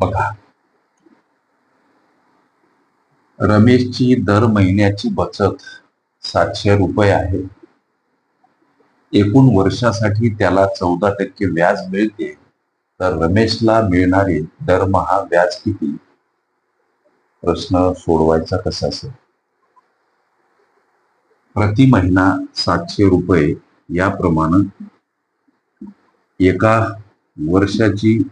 बघा. रमेशची दर महिन्याची बचत सातशे रुपये आहे. एकूण वर्षासाठी त्याला चौदा टक्के व्याज मिळते. तर रमेशला मिळणारे दरमहा व्याज किती? प्रश्न सोडवायचा कसा असेल? प्रति महिना सातशे रुपये याप्रमाणे एका वर्षाची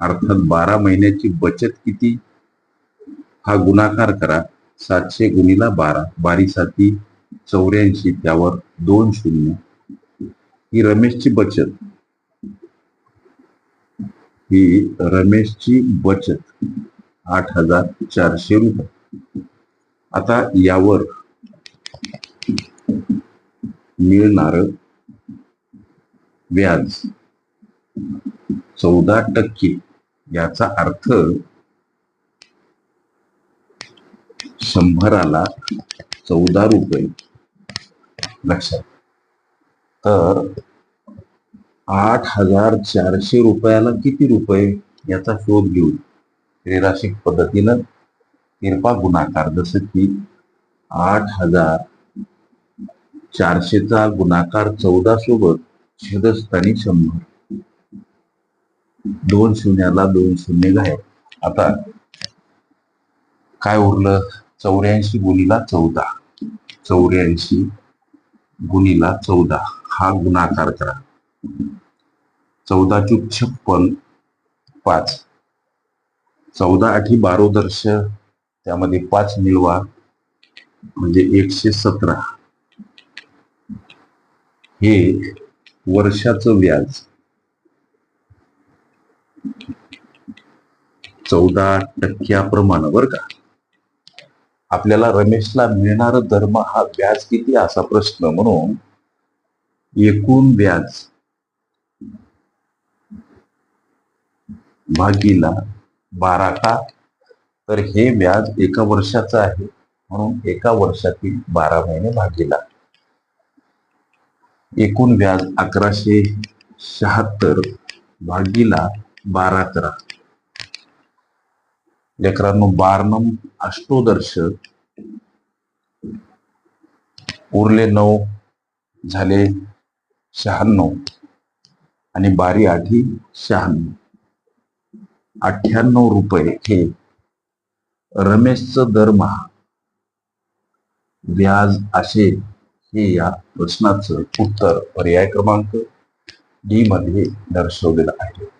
अर्थात बारा महिन्याची बचत किती? हा गुणाकार करा. सातशे गुणीला बारा बारी साती चौऱ्याऐंशी त्यावर दोन शून्य. ही रमेशची बचत. ही रमेशची बचत. आठ हजार चारशे रुपये. आता यावर मिळणार व्याज. चौदा टक्के. याचा अर्थ शंभराला चौदा रुपये. लक्षात. तर आठ हजार चारशे रुपयाला किती रुपये याचा शोध घेऊन त्रिराशिक पद्धतीनं तिरपा गुणाकार. जसं की आठ हजार चारशेचा गुणाकार चौदा सोबत छेदस्थानी शंभर. दोन शून्याला दोन शून्य गायब आता काय उरलं? चौऱ्याऐंशी गुणीला चौदा. चौऱ्याऐंशी गुणीला चौदा. हा गुणाकार करा. चौदा चूक छप्पन पाच. चौदा आठी बारोदर्श त्यामध्ये पाच मिळवा म्हणजे एकशे सतरा. हे वर्षाचं व्याज. चौदा टक्क्याप्रमाणे बर का? आपल्याला रमेशला मिळणार हा व्याज किती? असा प्रश्न म्हणून एकूण व्याज भागीला बारा का? तर हे व्याज एका वर्षाचं आहे. म्हणून एका वर्षातील बारा महिने भागीला. एकूण व्याज अकराशे शहात्तर भागीला बारा करा लेकरांनो बारनम अष्टोदर्श उरले नऊ झाले शहाण्णव. आणि बारी आठी शहाण्णव. अठ्ठ्याण्णव रुपये हे रमेशचं दरमहा व्याज असे हे या प्रश्नाचं उत्तर पर्याय क्रमांक डी मध्ये दर्शवलेलं आहे.